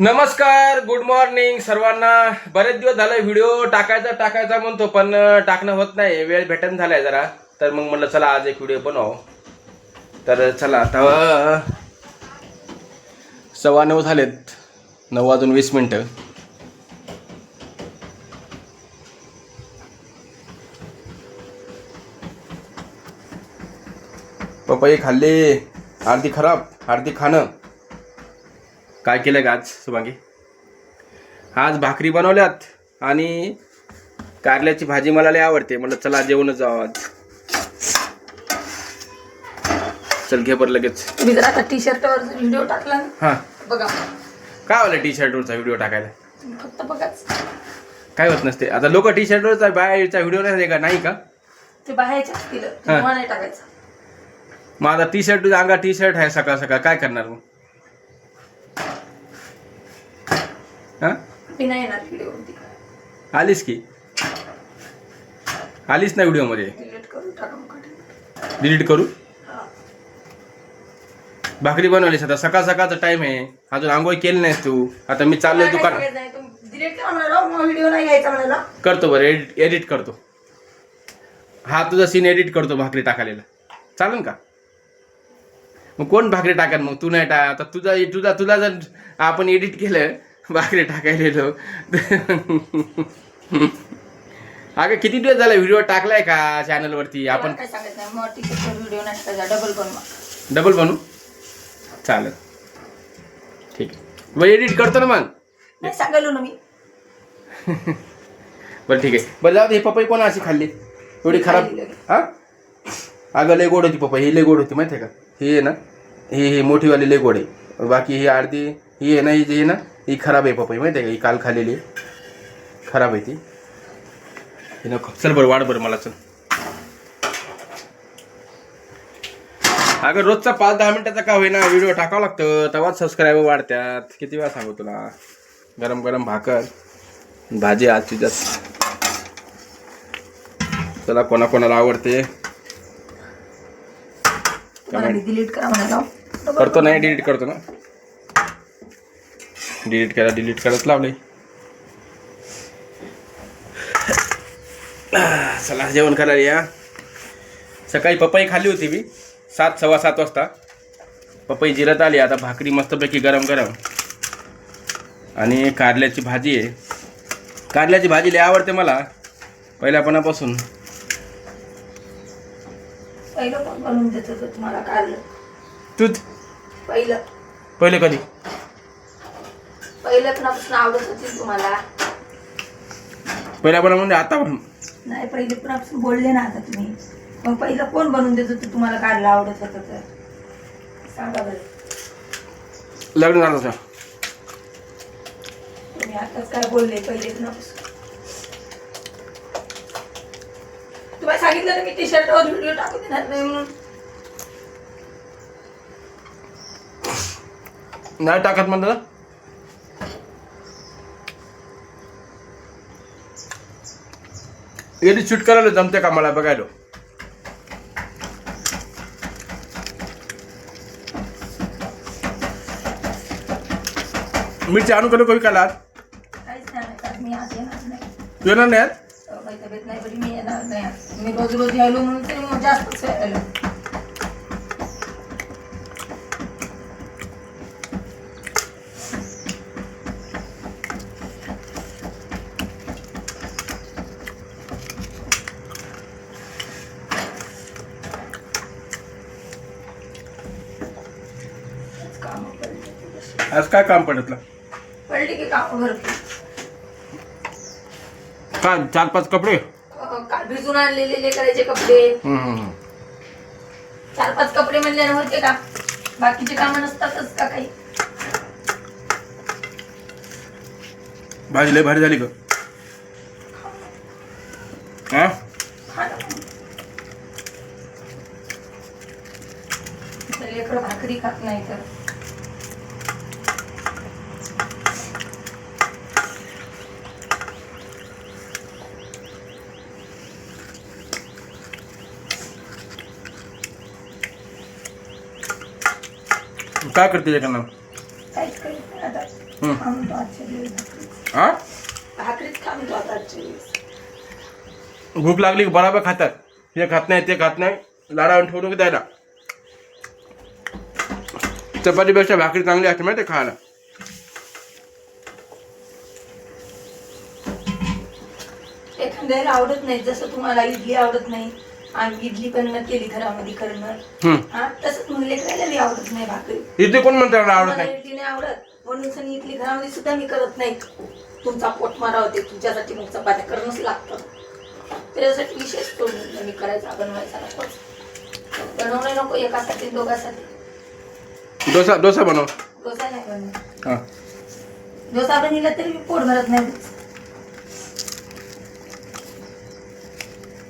नमस्कार good morning सर्वांना. बरेच दिवस झालं व्हिडिओ टाकायचा टाकायचा म्हणतो पण टाकणं होत नाही. वेळ भेटन झालाय जरा. तर मग म्हणलं चला आज एक व्हिडिओ बनव तर चला आता सव्वा नऊ झालेत. नऊ वाजून वीस मिनटं. पपई खाल्ली अर्धी खराब अर्धी खाणं. काय केलं का आज सुभांगी? आज भाकरी बनवल्यात आणि कारल्याची भाजी मला लय आवडते. म्हणलं चला जेवणच जाऊ आज. चल घे बरं लगेच. तुम्ही जर आता टी शर्टवर व्हिडिओ टाकला ना हां. बघा. काय वाला टी शर्टवरचा व्हिडिओ टाकायला? तुम्ही फक्त बघाच. काय होत नसते. आता लोक टी शर्टवरचा बाहेरचा व्हिडिओ नाही का नाही का? ते बाहेरच्या असतील. हा. तुम्हाला नाही टाकायचं. माझा टी शर्ट अंगा टी शर्ट आहे सकाळ सकाळ. काय करणार मग? हां? मी नाही येणार व्हिडिओ आलीस की? आलीस ना व्हिडिओमध्ये डिलीट करून टाका मग डिलीट करू. भाकरी बनवलीस आता. सकाळ सकाळचा टाइम आहे. अजून आंघोळ केली नाहीस तू. आता मी चाललोय मला दुकान काय सांगायचं नाही, तुम्ही डिलीट करा म्हणाला मग व्हिडिओ नाही घ्यायचा म्हणाला करतो बरं. एडिट एडिट करतो. हा तुझा सीन एडिट करतो भाकरी टाकायला. चालेल का? मग कोण भाकरी टाकेल मग? तू नाही टा आता तुझा तुझा तुला जर आपण एडिट केलं भाकरी टाकायला गेलो अगं किती दिवस झाला व्हिडिओ टाकलाय का चॅनलवरती? आपण आपण काय सांगायचं व्हिडिओ डबल बनवा. डबल बनू चालेल. ठीक. आहे एडिट करतो ना मग. नाही सांगायलो ना मी. बरं ठीक आहे. बरं जाऊ दे ही पपई कोण अशी खाल्ली? एवढी खराब. हा? अगं लय गोड होती पपई ही लय गोड होती माहिती आहे का? ही आहे ना ही ही मोठीवाली लय गोड आहे. बाकी ही अर्धी ही आहे ना ही जी आहे ना ही खराब आहे पपई माहिती आहे का? ही काल खाल्लेली आहे. खराब आहे ती. ही नको चल बरं वाढ बरं मला चल. अगं रोजचा पाच दहा मिनिटाचा का होईना व्हिडिओ टाकावं लागतं. तेव्हाच सबस्क्रायबर वाढतात किती वेळा सांगू तुला? गरम गरम भाकर भाजी आजची जास्त. चला कोणाकोणाला आवडते? डिलीट करतो नाही डिलीट करतो ना. डिलीट करा डिलीट करत लावले चला जेवण करायला या. सकाळी पपई खाल्ली होती मी सात सव्वा सात वाजता. पपई जिरत आली आता भाकरी मस्तपैकी गरम गरम. आणि कारल्याची भाजी आहे. कारल्याची भाजी लय आवडते मला पहिल्यापणापासून. पहिलं देत होतं तुम्हाला काढलं तूच? पहिलं. पहिले कधी? पहिलं पुन्हापासून आवडत होती तुम्हाला. पहिल्यापणा म्हणजे आता पण? नाही बोलले ना आता तुम्ही. मग पहिलं कोण बनवून देत होतं तुम्हाला काढलं आवडत होतं तर? सांगा बरं. लग्न झालं होतं. तुम्ही आताच काय बोलले? पहिले पुन्हापासून तुम्हाला सांगितलं ना मी टी शर्टवर व्हिडिओ टाकू देणार नाही म्हणून. नाही टाकत म्हणलं एडी शूट करायला जमते का मला बघायला? मिरची आणू कधी कोणी काला येणार नाही. तू येणार बरी मी रोज रोज यायलो म्हणून ते मग जास्तच यायलो कामं पडली तशी. आज काय काम पडतलं पडली की कामं भरपूर. काय चार पाच कपडे? अं, काल भिजून आणलेले लेकराचे कपडे. हम्म, हम्म, हम्म. चार पाच कपडे म्हणल्याने होते का? बाकीचे कामं नसतातच का काही? भाजी लय भारी झाली ग. हा? हा ना. तर लेकरं भाकरी खात नाही तर काय करते त्याच्या काहीच काही आता हं. खा म्हणतो आजच्या दिवस. भाकरीच. हा भाकरीच खा म्हणतो आता आजच्या दिवस. भूक लागली की बराबर खातात. हे खात नाही ते खात नाही. लाडावून ठेवून द्यायला? चपातीपेक्षा भाकरी चांगली असते माहिती आहे खायला. एखाद्याला आवडत नाही जसं तुम्हाला इडली आवडत नाही आणि इडली पण केली घरामध्ये करणं. हा तसंच मग लेकराला बी आवडत नाही भाकरी. इथे कोण म्हणतात आवडत मला नाही? इडली नाही आवडत. म्हणून सनी इडली घरामध्ये सुद्धा मी करत नाही. तुमचा पोट मारा होते तुमच्यासाठी मग चपात्या करणंच लागतं. त्याच्यासाठी विशेष करून मी करायचा बनवायचा नकोच बनवणं नको एकासाठी दोघांसाठी. डोसा डोसा बनव. डोसा नाही बनवत. हा. डोसा बनवला तरी मी पोट भरत नाही.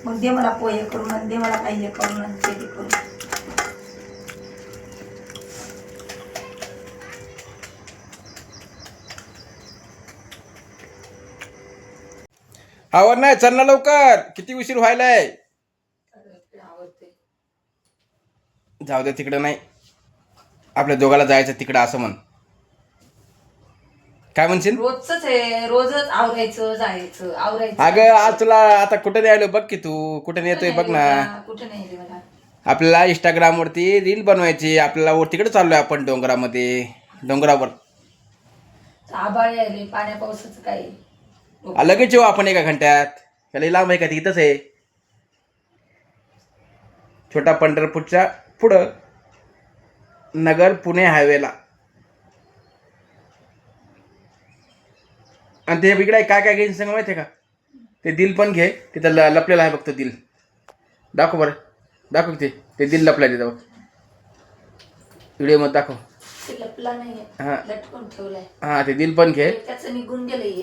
मग दे मला पोहे करून आण, दे मला काही हे करून आण, ते करून आवर नाही चल ना लवकर. किती उशीर व्हायलाय? जाऊ दे तिकडं नाही. आपल्या दोघाला जायचं तिकडं असं म्हण. काय म्हणशील? रोजच आहे रोजच आवरायचं जायचं आवरायचं. अगं आज तुला आता कुठं नाही आलो बघ की तू? कुठं येतोय बघ ना. कुठे नाही मला आपल्याला इंस्टाग्रामवरती रील बनवायची. आपल्याला वर तिकडे चाललोय आपण डोंगरामध्ये. डोंगरावर. आबाळ यायले पाण्या पावसाचं काय आ, लगेच येऊ आपण एका घंट्यात. त्याला लांब आहे का तिथंच आहे. छोटा पंढरपूरच्या पुढं. नगर पुणे हायवेला आणि ते इकडे काय काय घेईन सांग माहिती आहे का? ते दिल पण घे तिथं ल लपलेलं आहे फक्त दिल. दाखव बरं. दाखव ते. ते दिल लपलं तिथं बघ. व्हिडिओमध्ये दाखव. ते लपला नाहीये. हा. लटकून ठेवलाय. हां ते दिल पण घे. त्याचं निघून गेलं हे.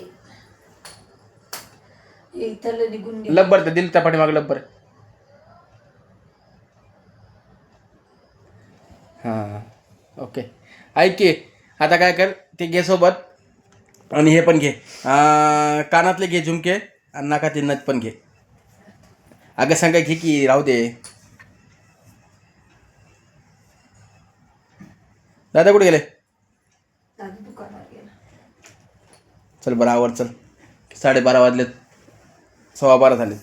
हे इथलं निघून गेलं लब्बर ते दिल पाठी माग लब्बर हां. ओके. ऐक की आता काय कर ते घे सोबत. आणि हे पण घे. अं, कानातले घे झुमके आणि नाकातले नथ पण घे. अगं सांगा घे की राहू दे. दादा कुठे गेले. चल बरं आवर चल. साडेबारा वाजलेत. सव्वा बारा झालेत.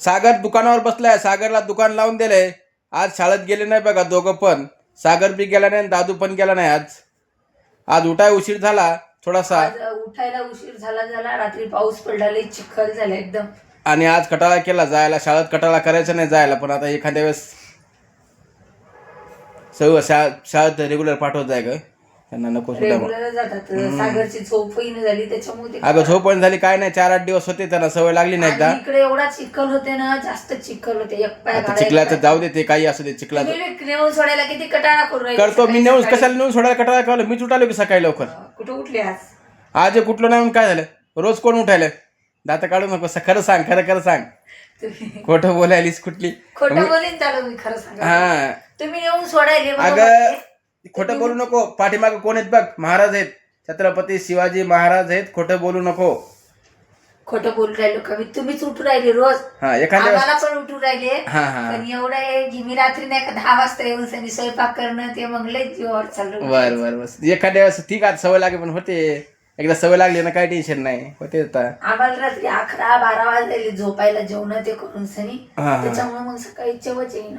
सागर दुकानावर बसलाय. सागरला दुकान लावून दिलंय. आज शाळेत गेले नाही बघा दोघं पण. सागर बी गेला नाही आणि दादू पण गेला नाही आज. आज उठाय उशीर झाला थोडासा. आज उठायला उशीर झाला झाला. रात्री पाऊस पडला लय चिखल झाला एकदम. आणि आज कटाळा केला जायला शाळेत कटाळा करायचा नाही जायला पण आता एखाद्या वेळेस सर्व शा शाळेत रेग्युलर पाठवत जाय ग. त्यांना नको सुद्धा मग. रेग्युलर जातात. सागरची झोपही नाही झाली त्याच्यामुळे ते- अगं झोप पण झाली काय नाही चार आठ दिवस होते त्यांना सवय लागली नाही एकदा. आणि इकडे एवढा चिखल होते ना जास्त चिखल होते एक पाय आता चिखलाचं जाऊ दे ते काही असू दे चिखलाचं. तुम्ही नेऊन सोडायला किती कटाळा करून राहिले करतो मी सकाळी- नेऊन सकाळी. कशाला नेऊन सोडायला कटाळा करायला मी उठालो की सकाळी लवकर? कुठे उठले आज? आज कुठलं नाही म्हणून काय झालं? रोज कोण उठायलं? दात काढू नको स- खरं सांग खरं खरं सांग. तुम्ही खोटं बोलायलीस कुठली? खोटं बोलीन चालू मी खरं सांगा हा. तुम्ही नेऊन सोडायले बरोबर. अगं आहे. खोटं बोलू नको. पाठीमागे कोण आहेत बघ? महाराज आहेत. छत्रपती शिवाजी महाराज आहेत. खोटं बोलू नको. खोटं बोलून राहिलो का मी तुम्हीच उठू राहिले रोज. हा एखाद्या आम्हाला पण उठू राहिले. हा हा. पण एवढं आहे की मी रात्री नाही का दहा वाजता येऊन सनी स्वयंपाक करणं ते मग लय जीवावर चाललं बर बर बस एखाद्या वेळेस ठीक आहे सवय लागेल पण होते. एकदा सवय लागली ना काही टेन्शन नाही. होते आता. आम्हाला रात्री अकरा बारा वाजले झोपायला जेवण ते करून सनी. हा हा. त्याच्यामुळे मग सकाळी चवच येईन.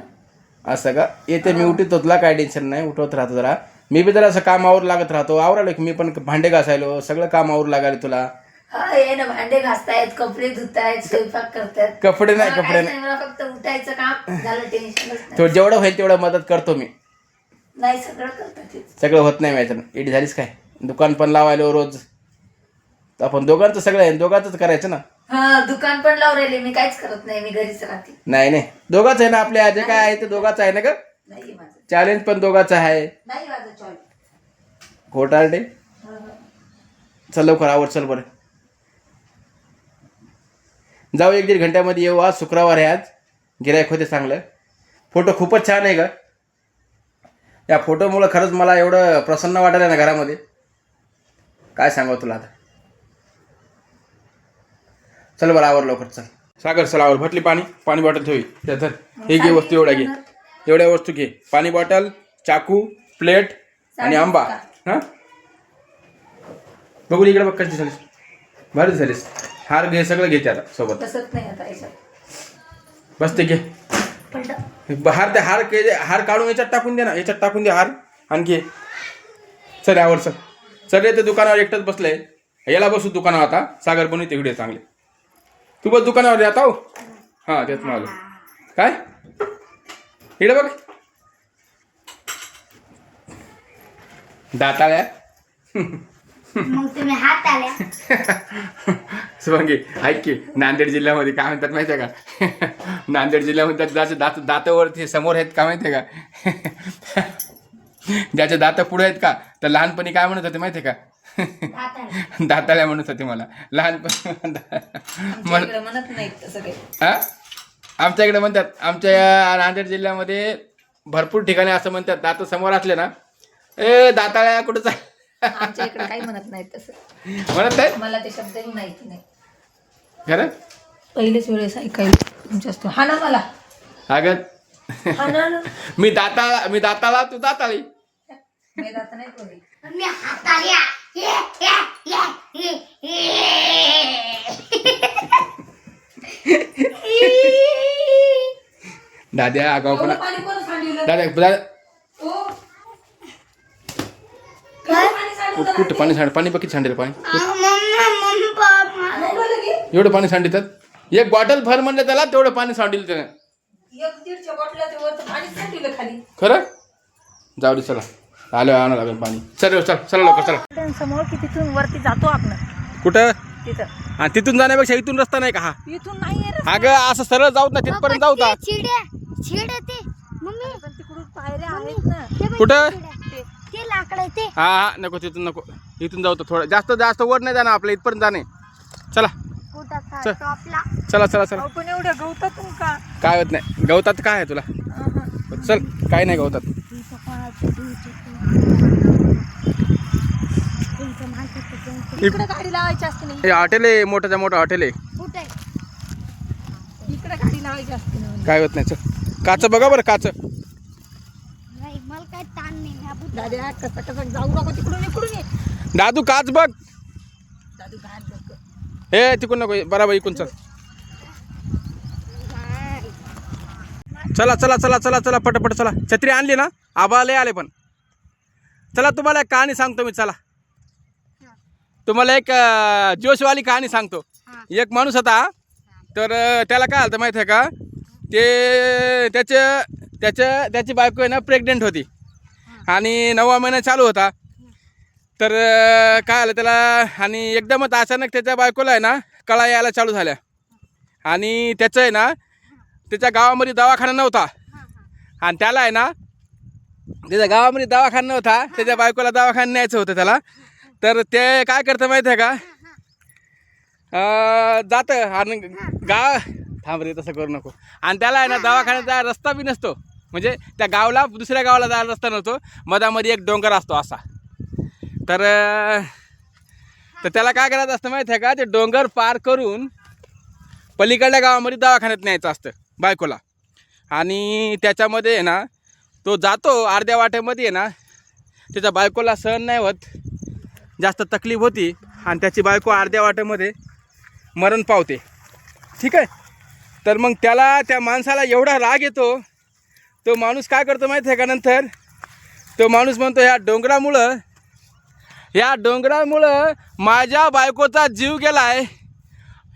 असं का? येते मी उठीत तुला काय टेन्शन नाही उठवत राहतो जरा. मी बी जरा असं कामावर लागत राहतो. आवरालो की मी पण भांडे घासायलो सगळं कामावर लागायला तुला. हा ये ना भांडे घासतायत कपडे धुतायत स्वयंपाक करतायत. कपडे नाही मला कपडे काहीच नाही. मला फक्त उठायचं काम झालं टेन्शनच नाही. तो जेवढं होईल तेवढं मदत करतो मी. नाही सगळं करतात ते. सगळं होत नाही माझ्यानं एडी झालीस काय? दुकान पण लावायला रोज. तर आपण दोघांचं सगळं आहे दोघांचंच करायचं ना. हा दुकान पण लावून राहिले. मी काहीच करत नाही. मी घरीच राहते. नाही नाही. दोघांच आहे ना आपल्या जे काय आहे ते दोघांचं आहे ना ग? नाही माझं. चॅलेंज पण दोघांचं आहे. नाही माझं चॉईस चल लवकर आवड चल बरं. जाऊ एक दीड घंट्यामध्ये येऊ. आज शुक्रवार आहे आज. गिरायक होते चांगलं. फोटो खूपच छान आहे ग. या फोटोमुळं खरंच मला एवढं प्रसन्न वाटायला ना घरामध्ये. काय सांगावं तुला आता? चल बरं आवर लवकर चल. सागर चल आवर. भटली पाणी. पाणी बॉटल ठेवी त्या धर. हे घे वस्तू एवढ्या घे. एवढ्या वस्तू घे. पाणी बॉटल चाकू प्लेट आणि आंबा. हा? बघू इकडे बघ कशी झालीस. भारी झालीस. हार घे सगळं घेते आता सोबत. तसंच नाही आता याच्यात. बसते घे. पलट. हार ते हार के हार काढून याच्यात टाकून दे ना. याच्यात टाकून दे हार आणखी चल यावर चल. चल रे ते दुकानावर एकटंच बसलंय. याला बसू दुकानावर आता. सागर बनवते व्हिडिओ चांगले. तू बस दुकानावर आता हो. हां तेच म्हणालो काय? इकडे बघ. दाताळ्या. शुभांगी ऐक की नांदेड जिल्ह्यामध्ये काय म्हणतात माहिती आहे का? नांदेड जिल्ह्यामध्ये ज्याचे दात दातावरती समोर आहेत का माहिती आहे का? ज्याचे दात पुढे आहेत का? तर लहानपणी काय म्हणत होते माहिती आहे का? दाताळ्या म्हणत होते मला. लहानपणी आमच्या इकडे म्हणत नाहीत हा? आमच्या इकडे म्हणतात आमच्या या नांदेड जिल्ह्यामध्ये भरपूर ठिकाणी असं म्हणतात दात समोर असले ना. ए दाताळ्या कुठं चाल आमच्या इकडे काही म्हणत नाहीत तसं. म्हणत नाही मला ते शब्दही माहिती नाही. खरं? पहिलेच वेळेस ऐकायला तुमच्या हा ना मला. अगं. हा ना. मी दाता मी दाताला तू दाताळी मी जात नाही कोणी. मी हात आल्या ये, ये, ये, ये, ये. दाद्या एवढं पाणी दादा कुठं पाणी सांड पाणी बघित सांडेल पाणी. एवढं पाणी सांडितात एक बॉटल भर म्हणलं त्याला तेवढं पाणी सांडेल त्यानं. खरं? जाऊ दे चला. आलं आणा लागेल पाणी. चल चल चला लवकर चला. समोर की तिथून वरती जातो आपण. कुठं? तिथं. हा तिथून जाण्यापेक्षा इथून रस्ता नाही का हा? इथून नाही आहे अगं असं सरळ जाऊ ना तिथपर्यंत जाऊ का ते चिड्या चिड्या ते. मम्मी. पण तिकडून पायऱ्या आहेत ना. ते बघ, कुठं? चिड्या. ते लाकड आहे ते. हा हा नको तिथून नको. इथून जाऊ तर थोडं. जास्त जास्त वर नाही जाणार आपल्या इथपर्यंत जाणे. चला. कुठं चल. टॉपला. चला चला चला. अहो, पण एवढ्या गवतातून का? काय होत नाही. गवतात काय आहे तुला? चल काय नाही गवतात. इकडे गाडी लावायची असते नाही हे हॉटेल आहे मोठ्याच्या मोठं हॉटेल आहे. कुठे? इकडे गाडी लावायची असते ना. काय होत नाही चल. काच बघा बरं काच. नाही मला काय ताण नाही ह्या बुद्ध दादा कसं कसं जाऊ नको तिकडून इकडून ये. दादू काच बघ. दादू घाल बघ. हे तिकडून नको बराबर इकडून चल. चला चला चला चला चला पटपट चला. छत्री आणली ना? आबाले आले पण. चला तुम्हाला एक कहाणी सांगतो मी चला. तुम्हाला एक अं, जोशवाली कहाणी सांगतो. हा. एक माणूस होता तर अं, त्याला काय आलं माहिती आहे का? ते त्याच्या त्याच्या त्याची बायको आहे ना प्रेग्नेंट होती. आणि नववा महिना चालू होता. तर अं, काय आलं त्याला आणि एकदमच अचानक त्याच्या बायकोला आहे ना कळा यायला चालू झाल्या. आणि त्याचं आहे ना त्याच्या गावामध्ये दवाखाना नव्हता. आणि त्याला आहे ना त्याच्या गावामध्ये दवाखाना नव्हता त्याच्या बायकोला दवाखाना न्यायचं होतं त्याला. तर ते काय करतं माहिती आहे का? जातं आणि गाव थांब रे तसं करू नको. आणि त्याला आहे ना दवाखान्यात जायला रस्ता बी नसतो. म्हणजे त्या गावला दुसऱ्या गावाला जायला रस्ता नसतो. मधामध्ये एक डोंगर असतो असा. तर तर त्याला काय करायचं असतं माहिती आहे का? ते डोंगर पार करून पलीकडल्या गावामध्ये दवाखान्यात न्यायचं असतं बायकोला. आणि त्याच्यामध्ये आहे ना तो जातो अर्ध्या वाट्यामध्ये आहे ना त्याच्या बायकोला सहन नाही होत. जास्त तकलीफ होती आणि त्याची बायको अर्ध्या वाट्यामध्ये मरण पावते. ठीक आहे? तर मग त्याला त्या माणसाला एवढा राग येतो तो माणूस काय करतो माहीत आहे का नंतर? तो माणूस म्हणतो ह्या डोंगरामुळं या डोंगरामुळं माझ्या बायकोचा जीव गेलाय.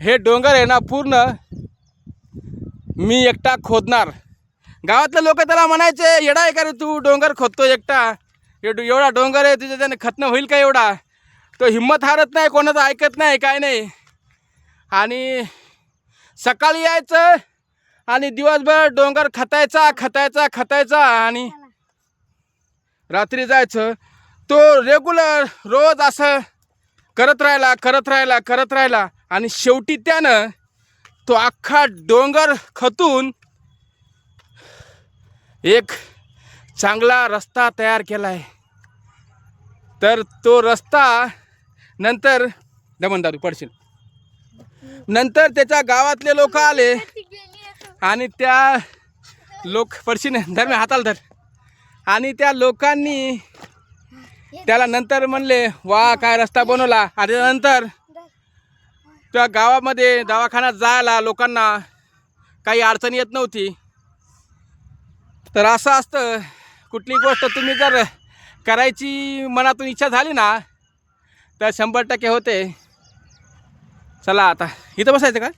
हे डोंगर आहे ना पूर्ण मी एकटा खोदणार. गावातले लोक त्याला म्हणायचे येडा आहे का रे तू? डोंगर खोदतो एकटा. डो- एवढा डोंगर आहे तुझ्या त्याने खतनं होईल का एवढा? तो हिंमत हारत नाही कोणाचं ऐकत नाही काय नाही. आणि सकाळी यायचं आणि दिवसभर डोंगर खतायचा खतायचा खतायचा आणि रात्री जायचं. तो रेग्युलर रोज असं करत राहिला करत राहिला करत राहिला आणि शेवटी त्यानं तो अख्खा डोंगर खतून एक चांगला रस्ता तयार केला आहे तर तो रस्ता नंतर दमन दारू पडशील. नंतर त्याच्या गावातले लोक आले आणि त्या लोक पडशील धर हाताला धर. आणि त्या लोकांनी त्याला नंतर म्हणले वा काय रस्ता बनवला. आणि नंतर त्या गावामध्ये दवाखान्यात जायला लोकांना काही अडचण येत नव्हती. तर असं असतं कुठली गोष्ट तुम्ही जर करायची मनातून इच्छा झाली ना तर शंभर टक्के होते. चला आता इथं बसायचं का?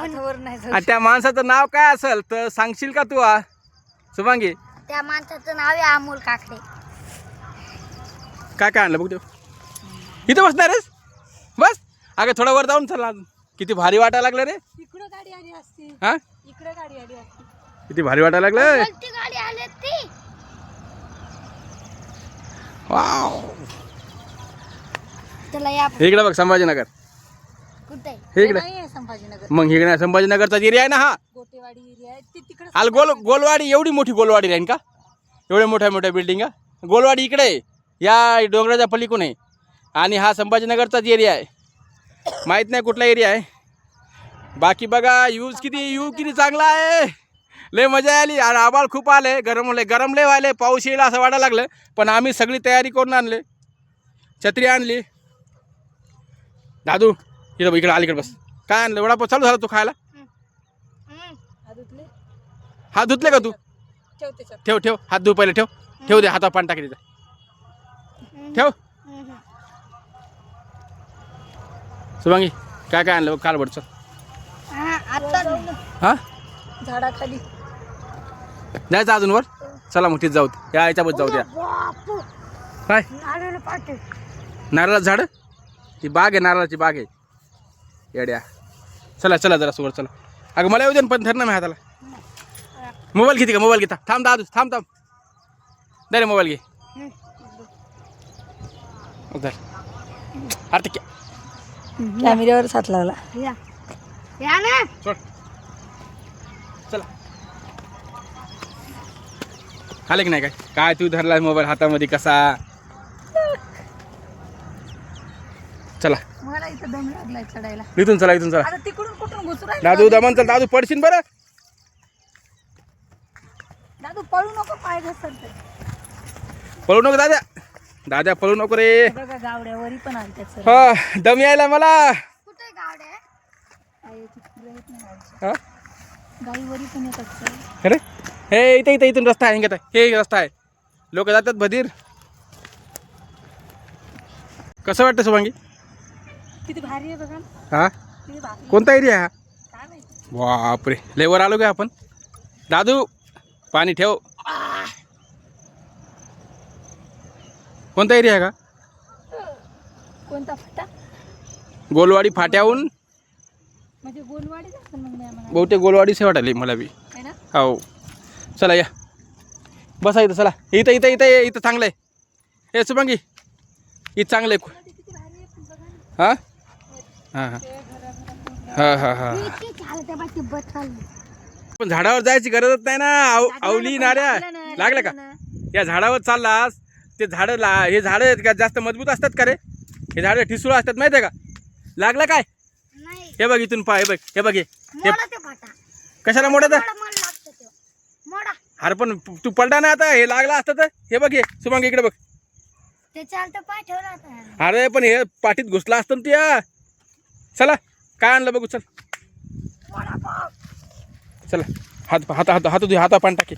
आठावर नाही जाऊ आणि त्या माणसाचं नाव काय असेल तर सांगशील का तू आ? शुभांगी? त्या माणसाचं नाव आहे अमोल काकडे. काय काय आणलं बघ देऊ इथं बसणार आहेस? बस. अगं थोडं वर जाऊन चला अजून. किती भारी वाटायला लागलं रे. इकडं गाडी आली असती. हा? इकडं गाडी आली असती. किती भारी वाटायला लागलं गाडी आली ती वाव. चला या इकडं बघ संभाजीनगर. कुठे? हे इकडे. नाही आहे संभाजीनगर. मग इकडे संभाजीनगरचा एरिया आहे ना हा? गोटेवाडी एरिया आहे. ते तिकडे आल गोल गोलवाडी एवढी मोठी गोलवाडी राहीन का? एवढ्या मोठ्या मोठ्या बिल्डिंग गोलवाडी इकडे आहे. या डोंगराच्या पलीकडून आहे. आणि हा संभाजीनगरचाच एरिया आहे. माहीत नाही कुठला एरिया आहे. बाकी बघा यूज किती यू किती चांगला आहे. लय मजा आली. आणि आबाळ खूप आले. गरम लय गरम लय व्हायले. पाऊस येईल असं वाटायला लागलं. पण आम्ही सगळी तयारी करून आणले. छत्री आणली. दादू इकडं इकडं अलीकडे बस. काय आणलं? वडापाव चालू झाला तू खायला? हात धुतले का तू? ठेव ठेव. हात धुव पहिले ठेव. ठेव दे हातावर पाणी टाकी ठेव. शुभांगी काय काय आणलं काल बडचं आता झाडाखाली जायचं अजून वर. चला मग तिथं जाऊ या याच्यावर जाऊ द्या काय? नारळ नारळाचं झाड? ती बाग आहे नारळाची बाग आहे. येड्या. चला चला जरा सुवर चला. अगं मला येऊ दे ना पण धर ना मी हाताला. मोबाईल घेते का? मोबाईल घेता. थांब दादू थांब थांब. दे रे मोबाईल घे. धर अरे ते कॅमेऱ्यावर हात लागला. या. या ना. चला. आले की नाही काय? काय तू धरला मोबाईल हातामध्ये कसा? चला. मला इथं दम लागलाय चढायला. इथून चला इथून चला. आता तिकडून कुठून घुसू राहिला दादू दमन चल. दादू पडशील बरं. दादू पळू नको पाय घसरते. पळू नको दादा. दादा पळू नको रे. बघा गावड्यावरी पण आणतात सर हा दम यायला मला. कुठे हा? गाईवरी पण येतात सर अरे? हे इथे इथे इथून रस्ता आहे घेता हे रस्ता आहे. लोक जातात बधीर. कसं वाटतं शुभांगी? किती भारी आहे बघा. ना. हा? किती भारी. कोणता एरिया हा? काय माहिती? बापरे. लेवर आलो का आपण? दादू पाणी ठेव. कोणता एरिया आहे का? कोणता फटा? गोलवाडी फाट्याहून? म्हणजे गोलवाडीच असेल मग नाही म्हणा बहुतेक गोलवाडीच वाटायली मला बी. है ना? हो. चला या. बसा इथं चला. इथं इथं इथं ये, इथं चांगलं आहे. हे शुभांगी इथं चांगलं आहे. किती भारी आहे पण बघा ना. हां? हां हां. हां हां हां. पण झाडावर जायची गरजच नाही ना आव आवली नाऱ्या लागलं का? या झाडावर चाललास ते झाडं ला हे झाडं आहेत का जास्त मजबूत असतात का रे? हे झाडं ठिसूळ असतात माहिती आहे का? लागलं काय? नाही. हे बघ इथून पा हे बघ हे बघ हे. हे मोडा ते फाटा. कशाला मोठं मोडा मला लागतं ते. मोडा. अरे पण तू पडला ना आता हे लागलं असतं तर? हे बघ हे शुभांगी इकडे बघ. ते पाय होता. अरे पण हे पाठीत घुसला असतं ना तुया चला काय आणलं बघू चल. चला हात हात हात हात हाता पाणी टाके.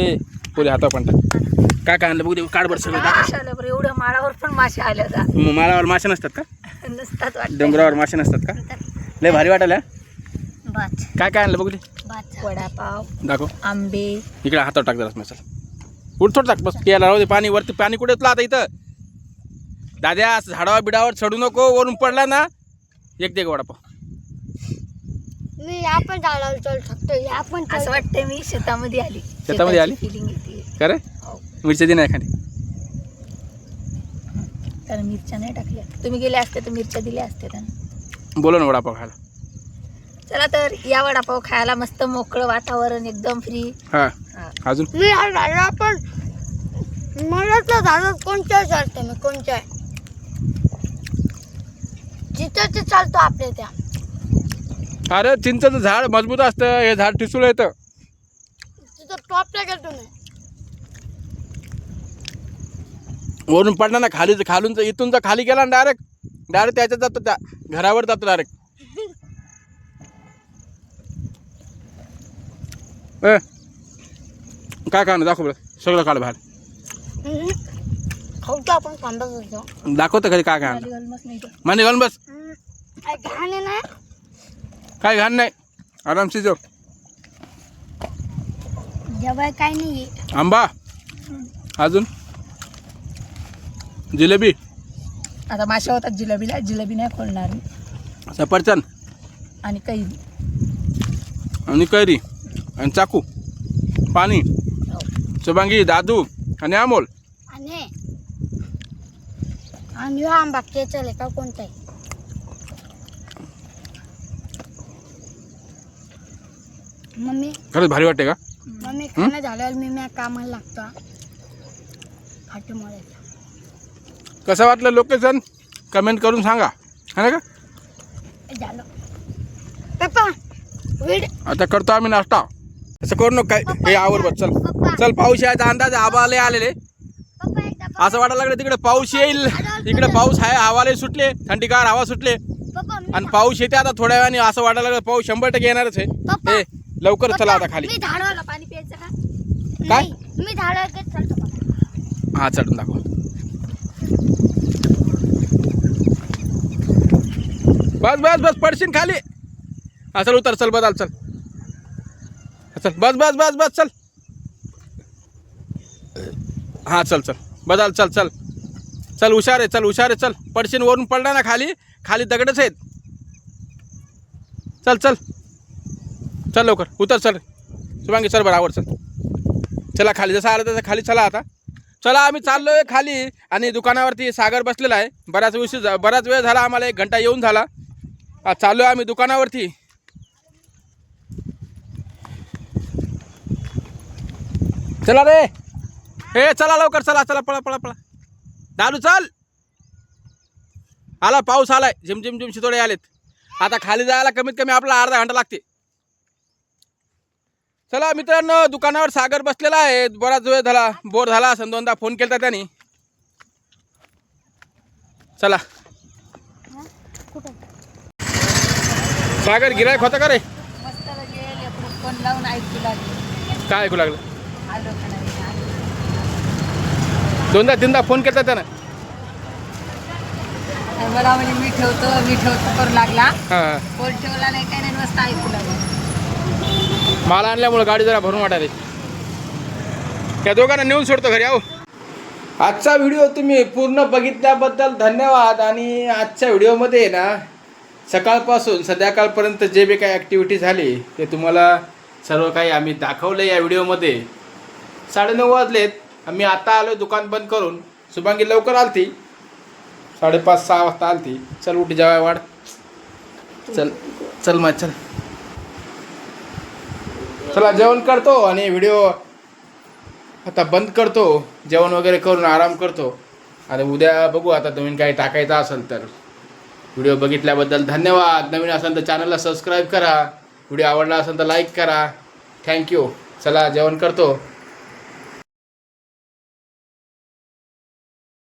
ए पुरे हाता पाणी टाक. काय काय आणलं बघू दे काढ बरं सगळं मासे आले बरं एवढ्या माळावर पण मासे आले म- माळावर मासे नसतात का? नसतात वाटत. डोंगरावर मासे नसतात का? लय भारी वाटायला हा? काय काय आणलं बघू दे. वडापाव दाखव. आंबे. इकडे हातावर टाक जरा चल. उठ थोडं टाक बस. यायला राहू दे पाणी वरती पाणी कुठे येतलं आता इथं. दाद्या असं झाडावर बिडावर चढू नको वरून पडला ना एक दे वडापाव. मी आपण झाडावर चढू शकतो आपण असं वाटतंय मी शेतामध्ये आली. शेतामध्ये आली? फिलिंग येते. का रे मिरच्या दे नाही खाली कारण मिरच्या नाही टाकल्या. तुम्ही गेले असते तर मिरच्या दिल्या असते त्यांना. बोलो ना वडापाव खायला. चला तर या वडापाव खायला मस्त मोकळं वातावरण एकदम फ्री हा. अजून? मी हा झाडा पण मनातलं झाड कोणत्या चालते मी कोणत्या जिथं ते चालतो आपल्या त्या. अरे चिंचचं झाड मजबूत असतं हे झाड ठिसूळ येतं. तिथं टॉपला मी. वरून पडला ना खाली खालून इथून जर खाली गेला ना डायरेक्ट डायरेक्ट त्याच्यात जातो त्या घरावर जातो डायरेक्ट ए काय खाणं दाखव बरं. सगळं काढ बाहेर. आपण दाखवतं कधी काय तर. माने घालून बस. घाण आहे ना? काय घाण नाही. आरामशी जो जेवाय काय नाही आंबा. अजून? जिलेबी. आता माशा होतात जिलेबीला. जिलेबी नाही खोलणार मी. सफरचंद आणि काही आणि कैरी. आणि चाकू. पाणी. शुभांगी दादू आणि अमोल. आणि आणि हा आंबा केचल आहे का कोणता आहे मम्मी? खरंच भारी वाटते का? मम्मी खाणं झाल्यावर मी मी कामाला लागतो हा. फाटे कसं वाटलं लोकेशन कमेंट करून सांगा. है ना का? झालं. पप्पा आता करतो आम्ही नाश्ता. असं करू नको काय? हे आवर बस चल चल पाऊस यायचा अंदाज आबाले आलेले. असं वाटायला लागलं तिकडे पाऊस येईल. इकडे पाऊस आहे हवाले सुटले थंडीगार हवा सुटले. आणि पाऊस येते आता थोड्या वेळाने असं वाटायला लागलं पाऊस शंभर टक्के येणारच. आहे. ए लवकर चला आता खाली. काय? मी. हा चढून दाखव. बस बस बस पडशील खाली. हा चल उतर चल बदाल चल. हा, चल बस बस बस बस चल. हा चल चल. बदल चल चल. चल हुशार आहे चल हुशार आहे चल. पडशीन वरून पडला ना खाली? खाली दगडच आहेत. चल चल. चल लवकर. उतर चल. शुभांगी चल आवड चल. चला खाली. जसं आलं तसं खाली चला आता. चला आम्ही चाललो आहे खाली आणि दुकानावरती सागर बसलेला आहे. बराच उशीर बराच वेळ झाला आम्हाला एक घंटा येऊन झाला. चाललो आहे आम्ही दुकानावरती. चला रे. हे चला लवकर चला चला पळा पळा पळा. दादू चल. आला पाऊस आलाय. झिम झिम झिम शितोडे आलेत. आता खाली जायला कमीत कमी आपला अर्धा घंटा लागते. चला मित्रांनो दुकानावर सागर बसलेला आहे. बराच वेळ झाला बोर झाला असं दोनदा फोन केला त्यांनी. चला. कुठं सागर गिरायक होता का रे? काय ऐकू लागलं. दोनदा तीनदा फोन केला त्यानं. मला म्हणजे मी ठेवतो मी ठेवतो करू लागला. हां. फोन ठेवला नाही काही नाही मस्त ऐकू लागला मला आणल्यामुळं गाडी जरा भरून वाटायली त्या दोघांना नेऊन सोडतो घरी आहो. आजचा व्हिडिओ तुम्ही पूर्ण बघितल्याबद्दल धन्यवाद. आणि आजच्या व्हिडिओमध्ये ना सकाळपासून संध्याकाळपर्यंत जे बी काही ॲक्टिव्हिटी झाली ते तुम्हाला सर्व काही आम्ही दाखवलं या व्हिडिओमध्ये. साडेनऊ वाजलेत. आम्ही आता आलो दुकान बंद करून. शुभांगी लवकर आलती. साडेपाच सहा वाजता आलती. चल उठी जेवाय वाढ. चल चल मग चल. चला जेवण करतो आणि व्हिडिओ आता बंद करतो. जेवण वगैरे करून आराम करतो. आणि उद्या बघू आता तुम्ही काही टाकायचं असेल तर. व्हिडिओ बघितल्याबद्दल धन्यवाद. नवीन असेल तर चॅनलला सबस्क्राईब करा. व्हिडिओ आवडला असेल तर लाईक करा. थँक्यू चला जेवण करतो.